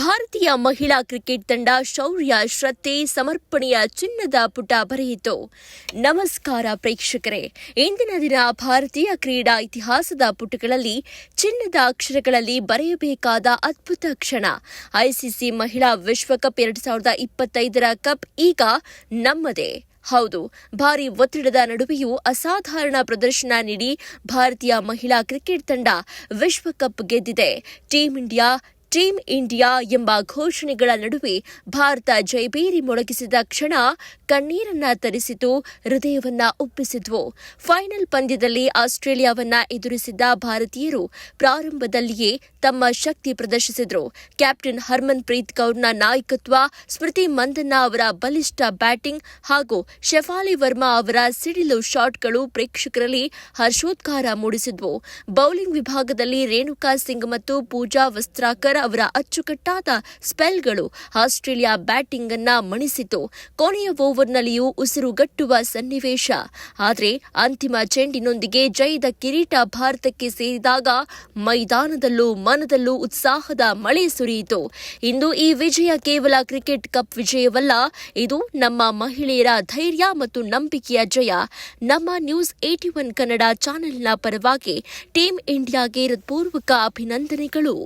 ಭಾರತೀಯ ಮಹಿಳಾ ಕ್ರಿಕೆಟ್ ತಂಡ ಶೌರ್ಯ ಶ್ರದ್ಧೆ ಸಮರ್ಪಣೆಯ ಚಿನ್ನದ ಪುಟ ಬರೆಯಿತು. ನಮಸ್ಕಾರ ಪ್ರೇಕ್ಷಕರೇ. ಇಂದಿನ ದಿನ ಭಾರತೀಯ ಕ್ರೀಡಾ ಇತಿಹಾಸದ ಪುಟಗಳಲ್ಲಿ ಚಿನ್ನದ ಅಕ್ಷರಗಳಲ್ಲಿ ಬರೆಯಬೇಕಾದ ಅದ್ಭುತ ಕ್ಷಣ. ಐಸಿಸಿ ಮಹಿಳಾ ವಿಶ್ವಕಪ್ ಎರಡು ಸಾವಿರದ ಇಪ್ಪತ್ತೈದರ ಕಪ್ ಈಗ ನಮ್ಮದೇ. ಹೌದು, ಭಾರಿ ಒತ್ತಡದ ನಡುವೆಯೂ ಅಸಾಧಾರಣ ಪ್ರದರ್ಶನ ನೀಡಿ ಭಾರತೀಯ ಮಹಿಳಾ ಕ್ರಿಕೆಟ್ ತಂಡ ವಿಶ್ವಕಪ್ ಗೆದ್ದಿದೆ. ಟೀಂ ಇಂಡಿಯಾ ಟೀಂ ಇಂಡಿಯಾ ಎಂಬ ಘೋಷಣೆಗಳ ನಡುವೆ ಭಾರತ ಜೈಬೇರಿ ಮೊಳಗಿಸಿದ ಕ್ಷಣ ಕಣ್ಣೀರನ್ನ ತರಿಸಿತು, ಹೃದಯವನ್ನ ಒಪ್ಪಿಸಿದ್ವು ಫೈನಲ್ ಪಂದ್ಯದಲ್ಲಿ ಆಸ್ಟ್ರೇಲಿಯಾವನ್ನ ಎದುರಿಸಿದ್ದ ಭಾರತೀಯರು ಪ್ರಾರಂಭದಲ್ಲಿಯೇ ತಮ್ಮ ಶಕ್ತಿ ಪ್ರದರ್ಶಿಸಿದ್ರು. ಕ್ಯಾಪ್ಟನ್ ಹರ್ಮನ್ ಪ್ರೀತ್ ಕೌರ್ನ ನಾಯಕತ್ವ, ಸ್ಮೃತಿ ಮಂದನ್ನ ಅವರ ಬಲಿಷ್ಠ ಬ್ಯಾಟಿಂಗ್ ಹಾಗೂ ಶೆಫಾಲಿ ವರ್ಮಾ ಅವರ ಸಿಡಿಲು ಶಾಟ್ಗಳು ಪ್ರೇಕ್ಷಕರಲ್ಲಿ ಹರ್ಷೋದ್ಗಾರ ಮೂಡಿಸಿದ್ವು. ಬೌಲಿಂಗ್ ವಿಭಾಗದಲ್ಲಿ ರೇಣುಕಾ ಸಿಂಗ್ ಮತ್ತು ಪೂಜಾ ವಸ್ತ್ರಾಕರ್ ಅವರ ಅಚ್ಚುಕಟ್ಟಾದ ಸ್ಪೆಲ್ಗಳು ಆಸ್ಟ್ರೇಲಿಯಾ ಬ್ಯಾಟಿಂಗ್ ಅನ್ನ ಮಣಿಸಿತು. ಕೊನೆಯ ಓವರ್ನಲ್ಲಿಯೂ ಉಸಿರುಗಟ್ಟುವ ಸನ್ನಿವೇಶ. ಆದರೆ ಅಂತಿಮ ಚೆಂಡಿನೊಂದಿಗೆ ಜಯದ ಕಿರೀಟ ಭಾರತಕ್ಕೆ ಸೇರಿದಾಗ ಮೈದಾನದಲ್ಲೂ ಮನದಲ್ಲೂ ಉತ್ಸಾಹದ ಮಳೆ ಸುರಿಯಿತು. ಇಂದು ಈ ವಿಜಯ ಕೇವಲ ಕ್ರಿಕೆಟ್ ಕಪ್ ವಿಜಯವಲ್ಲ, ಇದು ನಮ್ಮ ಮಹಿಳೆಯರ ಧೈರ್ಯ ಮತ್ತು ನಂಬಿಕೆಯ ಜಯ. ನಮ್ಮ ನ್ಯೂಸ್ ಏಟಿ ಒನ್ ಕನ್ನಡ ಚಾನೆಲ್ನ ಪರವಾಗಿ ಟೀಂ ಇಂಡಿಯಾಗೆ ಹೃತ್ಪೂರ್ವಕ ಅಭಿನಂದನೆಗಳು.